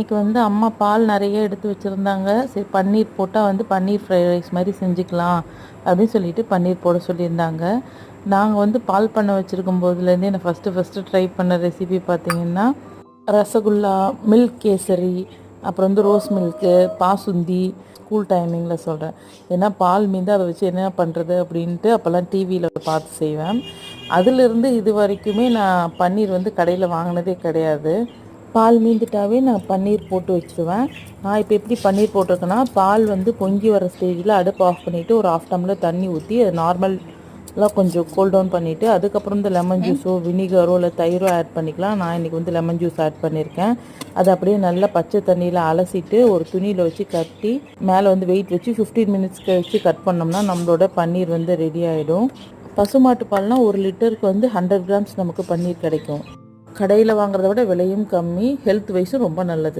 இன்றைக்கி வந்து அம்மா பால் நிறைய எடுத்து வச்சுருந்தாங்க. சரி பன்னீர் போட்டால் வந்து பன்னீர் ஃப்ரைட் ரைஸ் மாதிரி செஞ்சுக்கலாம் அப்படின்னு சொல்லிட்டு பன்னீர் போட சொல்லியிருந்தாங்க. நாங்கள் வந்து பால் பண்ண வச்சுருக்கும் போதுலேருந்தே நான் ஃபஸ்ட்டு ஃபஸ்ட்டு ட்ரை பண்ண ரெசிபி பார்த்தீங்கன்னா ரசகுல்லா மில்க் கேசரி அப்புறம் வந்து ரோஸ் மில்க்கு பாசுந்தி ஸ்கூல் டைமிங்கில் சொல்கிறேன் ஏன்னா பால் மீந்து அதை வச்சு என்ன பண்ணுறது அப்படின்ட்டு அப்போல்லாம் டிவியில் பார்த்து செய்வேன். அதிலிருந்து இது வரைக்குமே நான் பன்னீர் வந்து கடையில் வாங்கினதே கிடையாது. பால் மீந்துட்டாவே நான் பன்னீர் போட்டு வச்சுருவேன். நான் இப்போ எப்படி பன்னீர் போட்டிருக்கேன்னா பால் வந்து பொங்கி வர ஸ்டேஜில் அடுப்பு ஆஃப் பண்ணிவிட்டு ஒரு ஆஃப் டம்ளர் தண்ணி ஊற்றி அது நார்மலாக கொஞ்சம் கூல் டவுன் பண்ணிவிட்டு அதுக்கப்புறம் இந்த லெமன் ஜூஸோ வினிகரோ இல்லை தயிரோ ஆட் பண்ணிக்கலாம். நான் இன்றைக்கி வந்து லெமன் ஜூஸ் ஆட் பண்ணியிருக்கேன் அதை அப்படியே நல்லா பச்சை தண்ணியில் அலசிட்டு ஒரு துணியில் வச்சு கட்டி மேலே வந்து வெயிட் வச்சு 15 மினிட்ஸ் வச்சு கட் பண்ணோம்னா நம்மளோட பன்னீர் வந்து ரெடி ஆகிடும் பசுமாட்டு பால்னால் ஒரு லிட்டருக்கு வந்து ஹண்ட்ரட் கிராம்ஸ் நமக்கு பன்னீர் கிடைக்கும். கடையில் வாங்குறத விட விலையும் கம்மி ஹெல்த் வைஸும் ரொம்ப நல்லது.